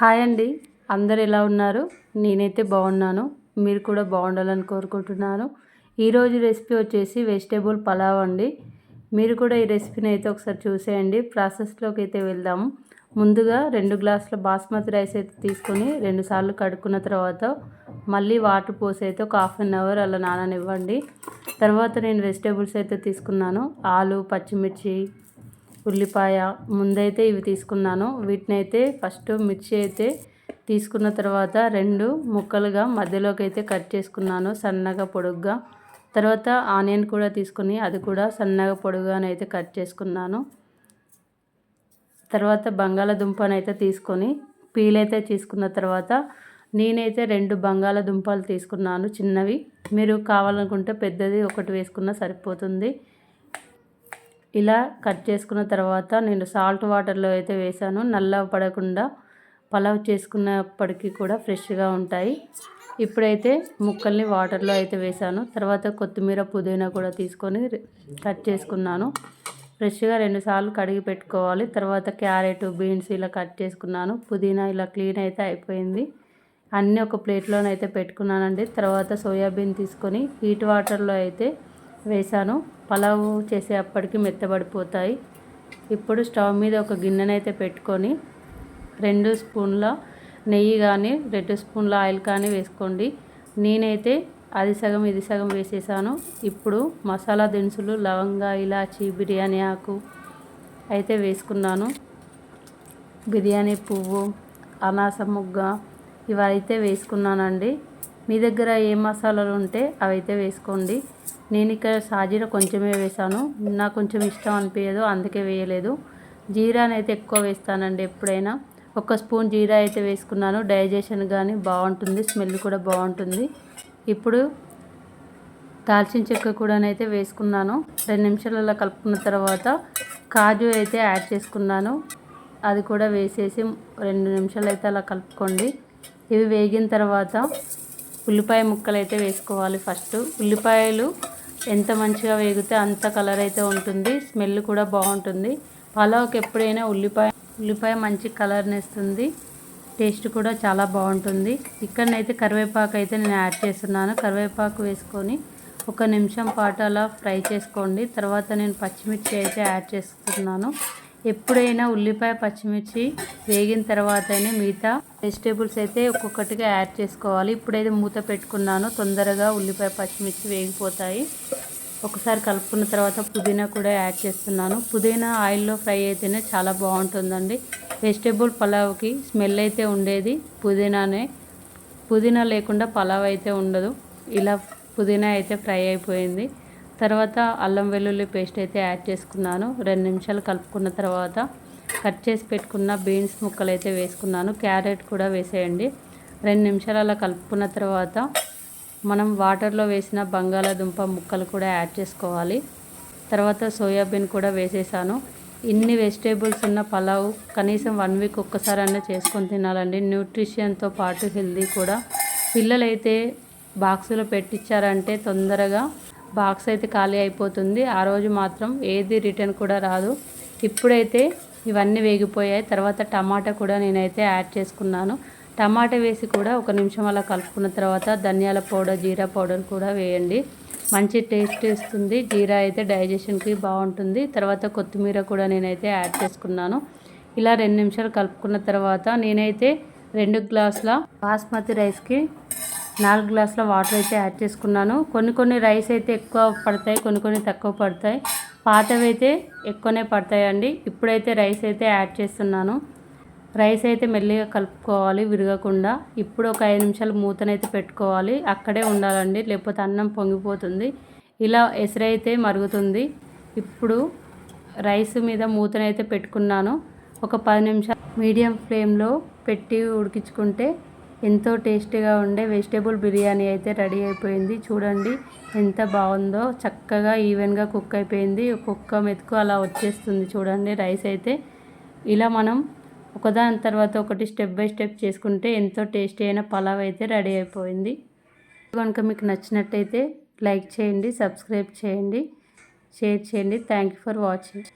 Hi అండి. అందరు ఎలా ఉన్నారు? నేనైతే బాగున్నాను. మీరు కూడా బాగుండాలని కోరుకుంటున్నాను. ఈరోజు రెసిపీ వచ్చేసి వెజిటేబుల్ పలావ్ అండి. మీరు కూడా ఈ రెసిపీని అయితే ఒకసారి చూసేయండి. ప్రాసెస్లోకి అయితే వెళ్దాము. ముందుగా రెండు గ్లాసుల బాస్మతి రైస్ అయితే తీసుకొని రెండుసార్లు కడుక్కున్న తర్వాత మళ్ళీ వాటర్ పోసి అయితే ఒక హాఫ్ అన్ అవర్ అలా నాననివ్వండి. తర్వాత నేను వెజిటేబుల్స్ అయితే తీసుకున్నాను. ఆలు పచ్చిమిర్చి ఉల్లిపాయ ముందైతే ఇవి తీసుకున్నాను. వీటిని అయితే ఫస్ట్ మిర్చి అయితే తీసుకున్న తర్వాత రెండు ముక్కలుగా మధ్యలోకి అయితే కట్ చేసుకున్నాను సన్నగా పొడుగ్గా. తర్వాత ఆనియన్ కూడా తీసుకుని అది కూడా సన్నగా పొడుగానైతే కట్ చేసుకున్నాను. తర్వాత బంగాళదుంపను అయితే తీసుకొని పీల్ అయితే తీసుకున్న తర్వాత నేనైతే రెండు బంగాళదుంపలు తీసుకున్నాను చిన్నవి. మీరు కావాలనుకుంటే పెద్దది ఒకటి వేసుకున్నా సరిపోతుంది. ఇలా కట్ చేసుకున్న తర్వాత నేను సాల్ట్ వాటర్లో అయితే వేసాను నల్ల పడకుండా పలావ్ చేసుకున్నప్పటికీ కూడా ఫ్రెష్గా ఉంటాయి. ఇప్పుడైతే ముక్కల్ని వాటర్లో అయితే వేసాను తర్వాత కొత్తిమీర పుదీనా కూడా తీసుకొని కట్ చేసుకున్నాను. ఫ్రెష్గా రెండుసార్లు కడిగి పెట్టుకోవాలి. తర్వాత క్యారెట్ బీన్స్ ఇలా కట్ చేసుకున్నాను. పుదీనా ఇలా క్లీన్ అయితే అయిపోయింది. అన్నీ ఒక ప్లేట్లోనైతే పెట్టుకున్నానండి. తర్వాత సోయాబీన్ తీసుకొని హీట్ వాటర్లో అయితే వేసాను పలావు చేసే అప్పటికి మెత్తబడిపోతాయి. ఇప్పుడు స్టవ్ మీద ఒక గిన్నెనైతే పెట్టుకొని రెండు స్పూన్ల నెయ్యి కానీ రెండు స్పూన్ల ఆయిల్ కానీ వేసుకోండి. నేనైతే అది సగం ఇది సగం వేసేసాను. ఇప్పుడు మసాలా దినుసులు లవంగా ఇలాచి బిర్యానీ ఆకు అయితే వేసుకున్నాను. బిర్యానీ పువ్వు అనాస ముగ్గ ఇవైతే వేసుకున్నానండి. మీ దగ్గర ఏ మసాలాలు ఉంటే అవైతే వేసుకోండి. నేను ఇక్కడ సాజీర కొంచెమే వేసాను నాకు కొంచెం ఇష్టం అనిపించదు అందుకే వేయలేదు. జీరాని అయితే ఎక్కువ వేస్తానండి ఎప్పుడైనా. ఒక స్పూన్ జీరా అయితే వేసుకున్నాను. డైజెషన్ కానీ బాగుంటుంది స్మెల్ కూడా బాగుంటుంది. ఇప్పుడు దాల్చిన చెక్క కూడా అయితే వేసుకున్నాను. రెండు నిమిషాలలో కలుపుకున్న తర్వాత కాజు అయితే యాడ్ చేసుకున్నాను. అది కూడా వేసేసి రెండు నిమిషాలు అయితే అలా కలుపుకోండి. ఇవి వేగిన తర్వాత ఉల్లిపాయ ముక్కలు అయితే వేసుకోవాలి ఫస్ట్. ఉల్లిపాయలు ఎంత మంచిగా వేగితే అంత కలర్ అయితే ఉంటుంది. స్మెల్ కూడా బాగుంటుంది. పలావ్కి ఎప్పుడైనా ఉల్లిపాయ ఉల్లిపాయ మంచి కలర్ని ఇస్తుంది టేస్ట్ కూడా చాలా బాగుంటుంది. ఇక్కడనైతే కరివేపాకు అయితే నేను యాడ్ చేస్తున్నాను. కరివేపాకు వేసుకొని ఒక నిమిషం పాటు అలా ఫ్రై చేసుకోండి. తర్వాత నేను పచ్చిమిర్చి అయితే యాడ్ చేస్తున్నాను. ఎప్పుడైనా ఉల్లిపాయ పచ్చిమిర్చి వేగిన తర్వాతనే మిగతా వెజిటేబుల్స్ అయితే ఒక్కొక్కటిగా యాడ్ చేసుకోవాలి. ఇప్పుడైతే మూత పెట్టుకున్నాను. తొందరగా ఉల్లిపాయ పచ్చిమిర్చి వేగిపోతాయి. ఒకసారి కలుపుకున్న తర్వాత పుదీనా కూడా యాడ్ చేస్తున్నాను. పుదీనా ఆయిల్లో ఫ్రై అయితేనే చాలా బాగుంటుందండి. వెజిటేబుల్ పలావ్కి స్మెల్ అయితే ఉండేది పుదీనానే. పుదీనా లేకుండా పలావ్ అయితే ఉండదు. ఇలా పుదీనా అయితే ఫ్రై అయిపోయింది. తర్వాత అల్లం వెల్లుల్లి పేస్ట్ అయితే యాడ్ చేసుకున్నాను. రెండు నిమిషాలు కలుపుకున్న తర్వాత కట్ చేసి పెట్టుకున్న బీన్స్ ముక్కలు అయితే వేసుకున్నాను. క్యారెట్ కూడా వేసేయండి. రెండు నిమిషాలు అలా కలుపుకున్న తర్వాత మనం వాటర్లో వేసిన బంగాళాదుంప ముక్కలు కూడా యాడ్ చేసుకోవాలి. తర్వాత సోయాబీన్ కూడా వేసేసాను. ఇన్ని వెజిటేబుల్స్ ఉన్న పలావ్ కనీసం వన్ వీక్ ఒక్కసారి అన్నా చేసుకొని తినాలండి. న్యూట్రిషన్తో పాటు హెల్దీ కూడా. పిల్లలైతే బాక్సులో పెట్టించారంటే తొందరగా బాక్స్ అయితే ఖాళీ అయిపోతుంది. ఆ రోజు మాత్రం ఏది రిటర్న్ కూడా రాదు. ఇప్పుడైతే ఇవన్నీ వేగిపోయాయి. తర్వాత టమాటా కూడా నేనైతే యాడ్ చేసుకున్నాను. టమాటా వేసి కూడా ఒక నిమిషం అలా కలుపుకున్న తర్వాత ధనియాల పౌడర్ జీరా పౌడర్ కూడా వేయండి. మంచి టేస్ట్ ఇస్తుంది. జీరా అయితే డైజెషన్కి బాగుంటుంది. తర్వాత కొత్తిమీర కూడా నేనైతే యాడ్ చేసుకున్నాను. ఇలా రెండు నిమిషాలు కలుపుకున్న తర్వాత నేనైతే రెండు గ్లాసుల బాస్మతి రైస్కి నాలుగు గ్లాసుల వాటర్ అయితే యాడ్ చేసుకున్నాను. కొన్ని కొన్ని రైస్ అయితే ఎక్కువ పడతాయి కొన్ని కొన్ని తక్కువ పడతాయి. పాతవి అయితే ఎక్కువనే పడతాయండి. ఇప్పుడైతే రైస్ అయితే యాడ్ చేస్తున్నాను. రైస్ అయితే మెల్లిగా కలుపుకోవాలి విరగకుండా. ఇప్పుడు ఒక ఐదు నిమిషాలు మూతనైతే పెట్టుకోవాలి. అక్కడే ఉండాలండి లేకపోతే అన్నం పొంగిపోతుంది. ఇలా ఎసరైతే మరుగుతుంది. ఇప్పుడు రైస్ మీద మూతనైతే పెట్టుకున్నాను. ఒక పది నిమిషాలు మీడియం ఫ్లేమ్లో పెట్టి ఉడికించుకుంటే ఎంతో టేస్టీగా ఉండే వెజిటేబుల్ బిర్యానీ అయితే రెడీ అయిపోయింది. చూడండి ఎంత బాగుందో. చక్కగా ఈవెన్గా కుక్ అయిపోయింది. కుక్క మెతుకు అలా వచ్చేస్తుంది చూడండి రైస్ అయితే. ఇలా మనం ఒకదాని తర్వాత ఒకటి స్టెప్ బై స్టెప్ చేసుకుంటే ఎంతో టేస్టీ అయిన పలావ్ అయితే రెడీ అయిపోయింది. కనుక మీకు నచ్చినట్టయితే లైక్ చేయండి సబ్స్క్రైబ్ చేయండి షేర్ చేయండి. Thank you for watching.